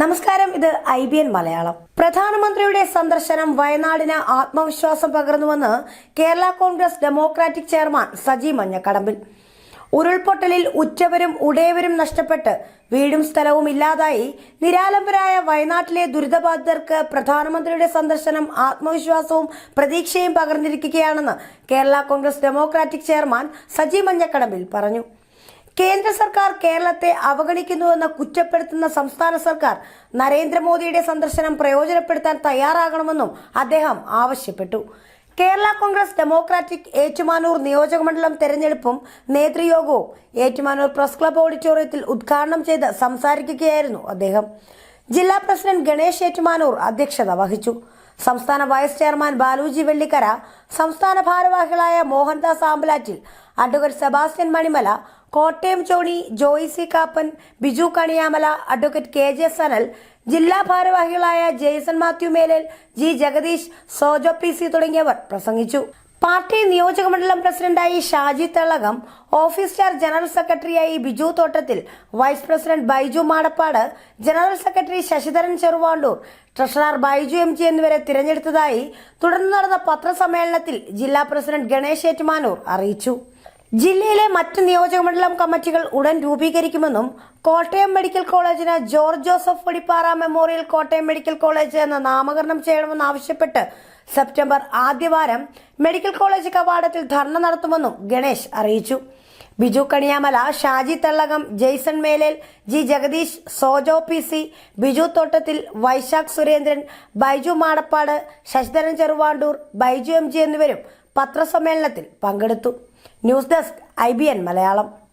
നമസ്കാരം ഇത് I B N Malayalam. പ്രധാനമന്ത്രിയുടെ സന്ദർശനം വയനാടിന് ആത്മവിശ്വാസം പകർന്നുവെന്ന് കേരള കോൺഗ്രസ് ഡെമോക്രാറ്റിക് ചെയർമാൻ സജി മഞ്ഞക്കടമ്പിൽ. ഉരുൾപൊട്ടലിൽ ഉറ്റവരും ഉടയവരും നഷ്ടപ്പെട്ട് വീടും സ്ഥലവും ഇല്ലാതായി നിരാലംബരായ വയനാട്ടിലെ ദുരിതബാധിതർക്ക് പ്രധാനമന്ത്രിയുടെ സന്ദർശനം ആത്മവിശ്വാസവും പ്രതീക്ഷയും പകർന്നിരിക്കുകയാണെന്ന് കേരള കോൺഗ്രസ് ഡെമോക്രാറ്റിക് ചെയർമാൻ സജി മഞ്ഞക്കടമ്പിൽ പറഞ്ഞു. കേന്ദ്ര സർക്കാർ കേരളത്തെ അവഗണിക്കുന്നുവെന്ന് കുറ്റപ്പെടുത്തുന്ന സംസ്ഥാന സർക്കാർ നരേന്ദ്രമോദിയുടെ സന്ദർശനം പ്രയോജനപ്പെടുത്താൻ തയ്യാറാകണമെന്നും അദ്ദേഹം ആവശ്യപ്പെട്ടു. കേരള കോൺഗ്രസ് ഡെമോക്രാറ്റിക് ഏറ്റുമാനൂർ നിയോജകമണ്ഡലം തെരഞ്ഞെടുപ്പും നേതൃയോഗവും ഏറ്റുമാനൂർ പ്രസ് ക്ലബ് ഓഡിറ്റോറിയത്തിൽ ഉദ്ഘാടനം ചെയ്ത് സംസാരിക്കുകയായിരുന്നു അദ്ദേഹം. ജില്ലാ പ്രസിഡന്റ് ഗണേഷ് ഏറ്റുമാനൂർ അധ്യക്ഷത വഹിച്ചു. സംസ്ഥാന വൈസ് ചെയർമാൻ ബാലുജി വെള്ളിക്കര സംസ്ഥാന ഭാരവാഹികളായ Mohandas Ambalattil advocate Sebastian Manimala Kottayam Johnny Joy C Kappan Biju Kaniyamala advocate K J Sanal ജില്ലാ ഭാരവാഹികളായ Jaison Mathew Melel G Jagadeesh Sojo P C തുടങ്ങിയവർ പ്രസംഗിച്ചു. പാർട്ടി നിയോജകമണ്ഡലം പ്രസിഡന്റായി Shaji Thalakam office star general സെക്രട്ടറിയായി Biju Thottathil vice president Baiju Madappad general secretary Sasidharan Cheruvandoor treasurer Baiju M G എന്നിവരെ തിരഞ്ഞെടുത്തതായി തുടർന്ന് നടന്ന പത്രസമ്മേളനത്തിൽ ജില്ലാ പ്രസിഡന്റ് ഗണേഷ് ഏറ്റുമാനൂർ അറിയിച്ചു. ജില്ലയിലെ മറ്റ് നിയോജകമണ്ഡലം കമ്മിറ്റികൾ ഉടൻ രൂപീകരിക്കുമെന്നും കോട്ടയം മെഡിക്കൽ കോളേജിന് George Joseph Vadipparra memorial Kottayam medical college എന്ന് നാമകരണം ചെയ്യണമെന്നാവശ്യപ്പെട്ട് സെപ്റ്റംബർ ആദ്യവാരം മെഡിക്കൽ കോളേജ് കവാടത്തിൽ ധർണ നടത്തുമെന്നും ഗണേഷ് അറിയിച്ചു. Biju Kaniyamala Shaji Thallakam Jaison Melel G Jagadeesh Sojo P C Biju Thottathil Vaisakh Surendran Baiju Madappad Sasidharan Cheruvandoor Baiju M G എന്നിവരും പത്രസമ്മേളനത്തിൽ പങ്കെടുത്തു. News desk I Malayalam.